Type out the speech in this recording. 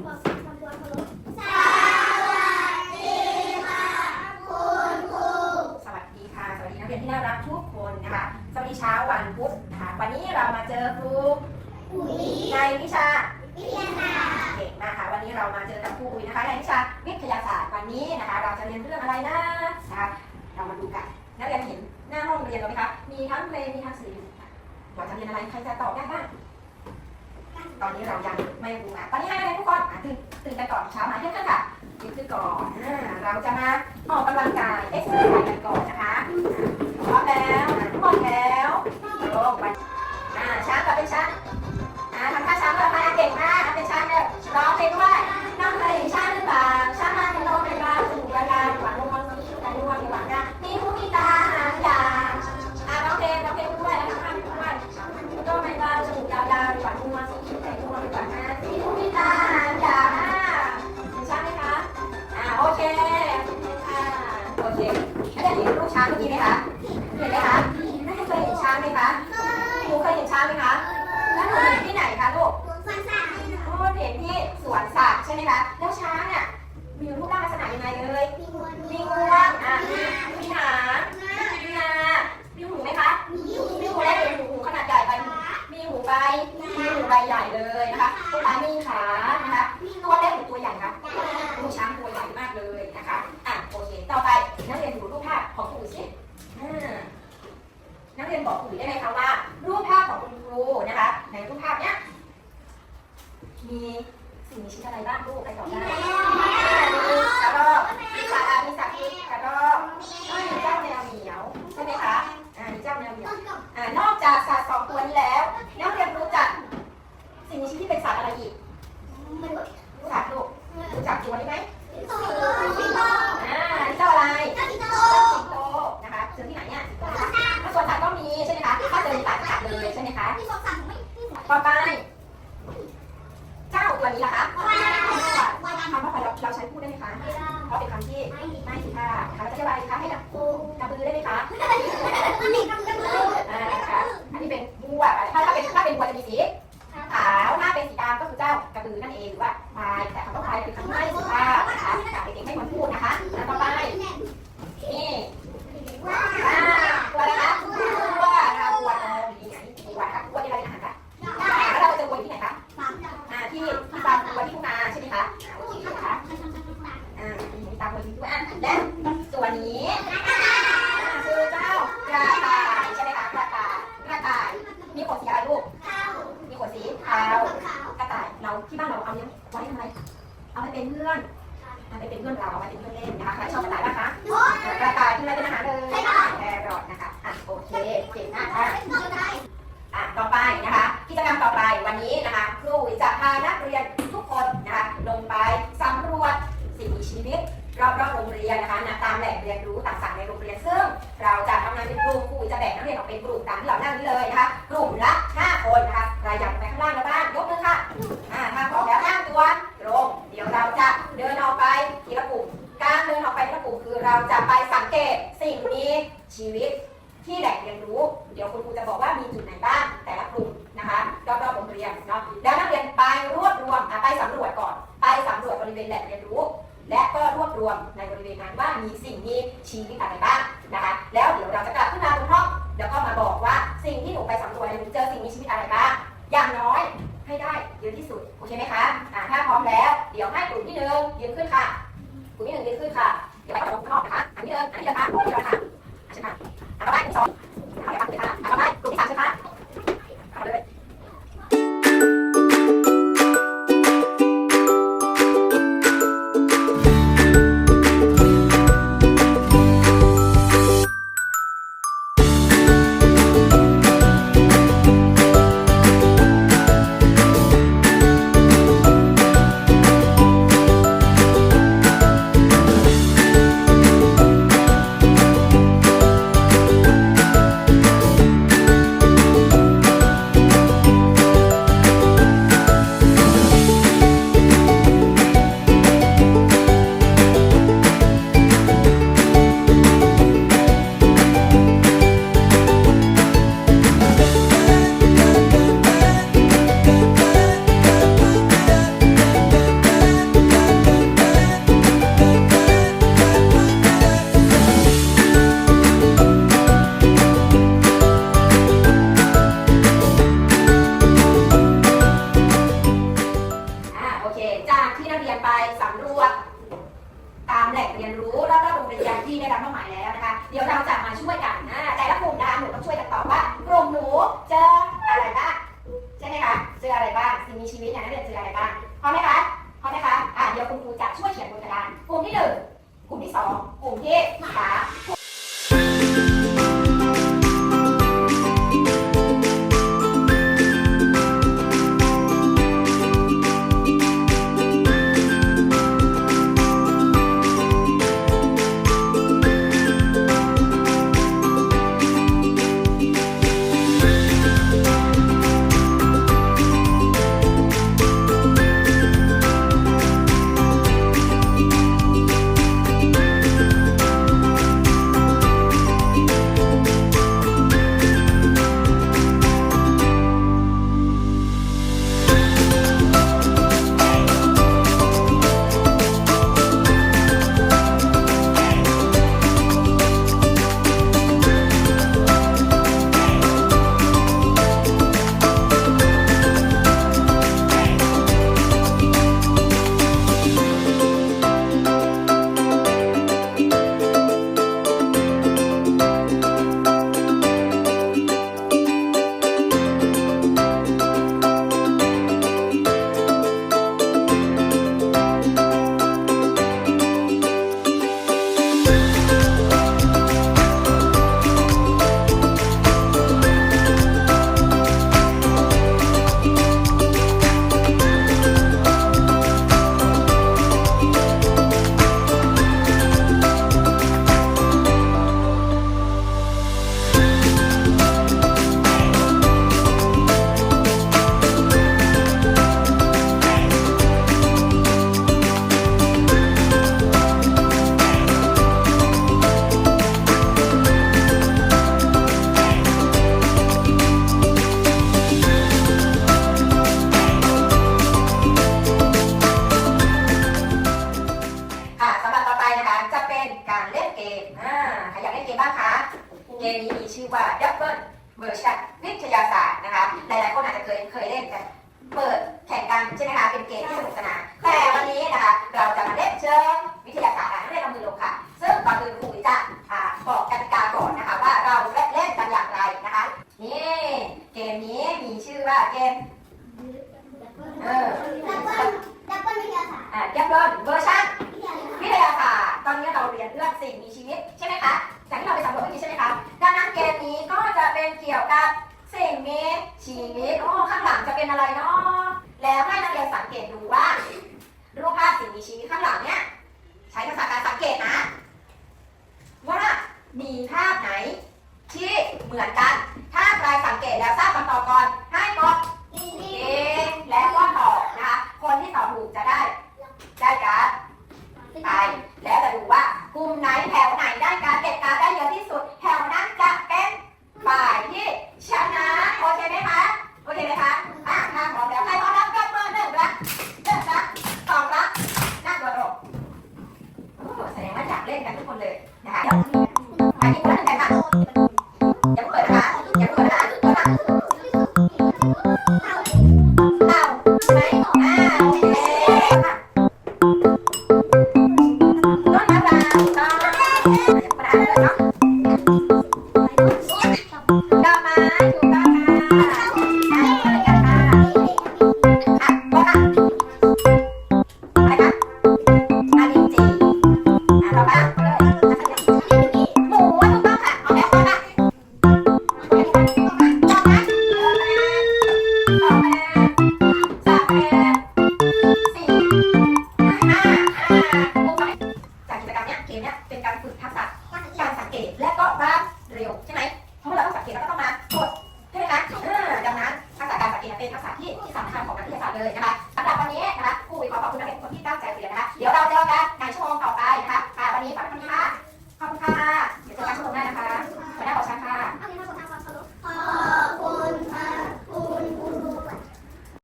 สวัสดีค่ะ สวัสดีนักเรียนที่น่ารักทุกคนนะคะ สวัสดีเช้าวันพุธนะคะวันนี้เรามาเจอครูในวิชาเก่งมากค่ะ วันนี้เรามาเจอกับครูอุ๋ยนะคะในวิชาวิทยาศาสตร์วันนี้นะคะ เราจะเรียนเรื่องอะไรนะนะคะ เรามาดูกัน นักเรียนเห็นหน้าห้องเรียนเราไหมคะ มีทั้งเพลงมีทั้งสื่อเราจะเรียนอะไร ใครจะตอบได้บ้าง ตอนนี้เรายังไม่รู้นะตอนนี้ให้นักเรียนทุกคนตื่นตื่นกันก่อนเช้ามาเที่ยงค่ะตื่นขึ้นก่อนเราจะมาออกกำลังกายเอ็กซ์ไซส์กันก่อนนะคะ ช้างเมื่อกี้ไหมคะเห็นไหมคะไม่เคยเห็นช้างไหมคะครูเคยเห็นช้างไหมคะแล้วหนูเห็นที่ไหนคะลูกโอ้เห็นที่สวนสัตว์ใช่ไหมคะแล้วช้างเนี่ยมีรูปร่างลักษณะยังไงเอ่ยมีงวงอ่ามีมีหางมีงามีหูไหมคะ มีหูและหูหูขนาดใหญ่ไป มีหูใบ มีหูใบใหญ่เลยนะคะตัวขามีขานะคะตัวเล็กหรือตัวใหญ่คะดูช้างตัวใหญ่มากเลยนะคะ อะโอเค ต่อไปนักเรียนดูรูปภาพของครูสิอ่านักเรียนบอกครูได้ไหมคะว่า รูปภาพของคุณครูนะคะ ในรูปภาพเนี้ย มีสิ่งมีชีวิตอะไรบ้างลูกใครตอบได้อ่ามีกระรอกมีสัตว์อะมีสัตว์คือกระรอกอ่ามีเจ้าแมวเหมียวใช่ไหมคะ อ่ามีเจ้าแมวเหมียว อ่านอกจากสัตว์สองตัวนี้แล้วนักเรียนรู้จักสิ่งมีชีวิตที่เป็นสัตว์อะไรอีกรู้จักลูกรู้จักตัวนี้ไหมอ่านี่เจ้าอะไรเจ้าสิงโตนะคะเจอที่ไหนเนี่ยสิงโตนะคะถ้าสวนสัตว์ก็มีใช่ไหมคะถ้าเจอในป่าสัตว์เลยใช่ไหมคะต่อไปเจ้าตัวนี้ล่ะคะคำว่าไปเราเราใช้พูดได้ไหมคะเพราะเป็นคำที่ไม่สุภาพนะคะเราจะใช้ว่าอะไรคะให้กับกระบือได้ไหมคะ อ่านะคะอันนี้เป็นวัวถ้าถ้าเป็นถ้าเป็นวัวจะมีสีขาวถ้าเป็นสีดำก็คือือนั่นเองหรือว่าพายแต่คำว่าพายเป็นคำที่ไม่สุภาพนะคะเด็กๆไม่ควรพูดนะคะแล้วต่อไปนี่อ่าตัวอะไรคะวัวนะคะวัวเรามีไหนวัวนะคะวัวที่เราเป็นอาหารค่ะแล้วเราเจอวัวที่ไหนคะอ่าที่ที่ฟาร์มวัวที่ทุ่งนาใช่ไหมคะอ่าโอเคนะคะอ่าตามวัวที่ทุ่งนาและตัวนี้คือเจ้ากระ เอาไปเป็นเพื่อนเอาไปเป็นเพื่อนเราเอาไปเป็นเพื่อนเล่นนะคะใครชอบกระต่าบ้างคะ แหล่งเรียนรู้ และก็รวบรวมในบริเวณนั้นว่ามีสิ่งมีชีวิตอะไรบ้างนะคะ แล้วเดี๋ยวเราจะกลับขึ้นมาบนห้องแล้วก็มาบอกว่าสิ่งที่หนูไปสำรวจเนี่ยหนูเจอสิ่งมีชีวิตอะไรบ้าง อย่างน้อยให้ได้เยอะที่สุดโอเคไหมคะอ่าถ้าพร้อมแล้ว เดี๋ยวให้กลุ่มที่หนึ่งยืนขึ้นค่ะกลุ่มที่หนึ่งยืนขึ้นค่ะเดี๋ยวไปกับข้างนอกนะคะอันนี้เดินอันนี้เดินค่ะอันนี้เดินค่ะใช่ไหมอะต่อไปกลุ่มสองเอาไปค่ะเอาไปกลุ่มที่สามใช่ไห ซีได้รับมอบหมายแล้ว ว่าดับเบิลเวอร์ชันวิทยาศาสตร์นะคะหลายๆคนอาจจะเคยเคยเล่นกัน เปิดแข่งกันใช่ไหมคะเป็นเกมที่สนุกสนานแต่วันนี้นะคะเราจะมาเล่นเช งเกตแล้วทราบคำตอบก่อน